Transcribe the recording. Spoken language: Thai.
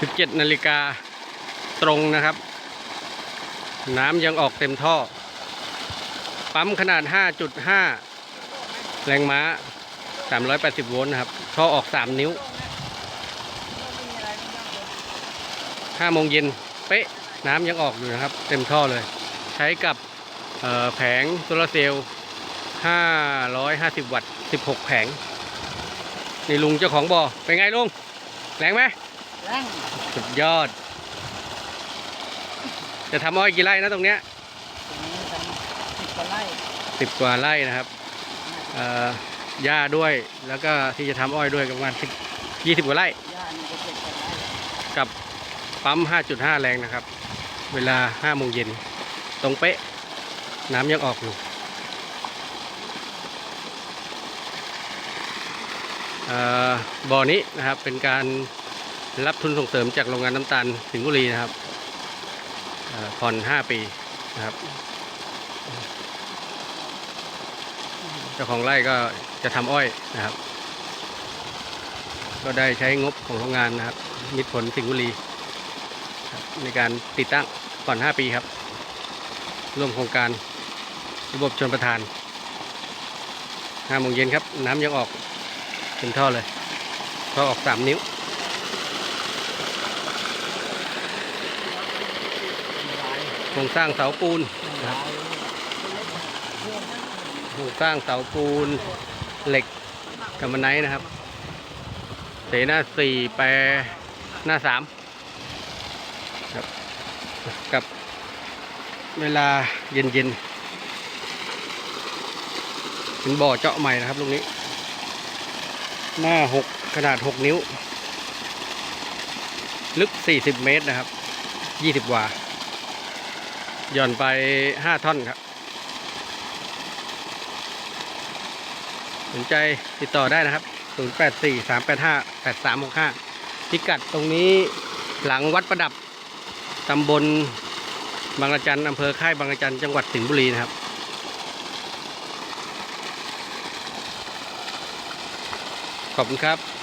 17นาฬิกาตรงนะครับ น้ำยังออกเต็มท่อ ปั๊มขนาด 5.5 แรงม้า 380 โวลต์นะครับ ท่อออก 3 นิ้ว5โมงเย็นเป๊ะ น้ำยังออกอยู่นะครับ เต็มท่อเลย ใช้กับแผงโซลาร์เซลล์ 550 วัตต์ 16 แผง นี่ลุงเจ้าของบ่อเป็นไงลุง แรงไหม สุดยอด จะทำอ้อยกี่ไร่นะตรงเนี้ยตรงนี้ทำสิบกว่าไร่สิบกว่าไร่นะครับเอ่อหญ้าด้วยแล้วก็ที่จะทำอ้อยด้วยประมาณสิบยี่สิบกว่าไร่หญ้านี่ก็เจ็ดกว่าไร่กับปั๊ม 5.5 แรงนะครับ เวลา5โมงเย็นตรงเป๊ะ น้ำยังออกอยู่เอ่อบ่อนี้นะครับเป็นการ รับทุนส่งเสริมจากโรงงานน้ำตาลสิงห์บุรีนะครับผ่อผ่อน 5 ปีนะครับ เจ้าของไร่ก็จะทำอ้อยนะครับ ก็ได้ใช้งบของโรงงานนะครับ มิตรผลสิงห์บุรี ในการติดตั้งก่อน 5 ปีครับ ร่วมโครงการระบบชนประทาน5โมงเย็นครับ น้ำยังออกเป็นท่อเลยท่อออก 3 นิ้ว โครงสร้างเสาปูนนะครับโครงสร้างเสาปูนเหล็กกับมันไนนะครับ เสหน้าสี่แปรหน้าสามครับกับเวลาเย็นเย็นๆเป็นบ่อเจาะใหม่นะครับลูกนี้ หน้าหกขนาดหกนิ้ว ลึกสี่สิบเมตรนะครับยี่สิบวา หย่อนไปห้าท่อนครับ สนใจติดต่อได้นะครับ 084 385 8365 พิกัดตรงนี้หลังวัดประดับตำบลบางระจันอำเภอค่ายบางระจันจังหวัดสิงห์บุรีนะครับขอบคุณครับ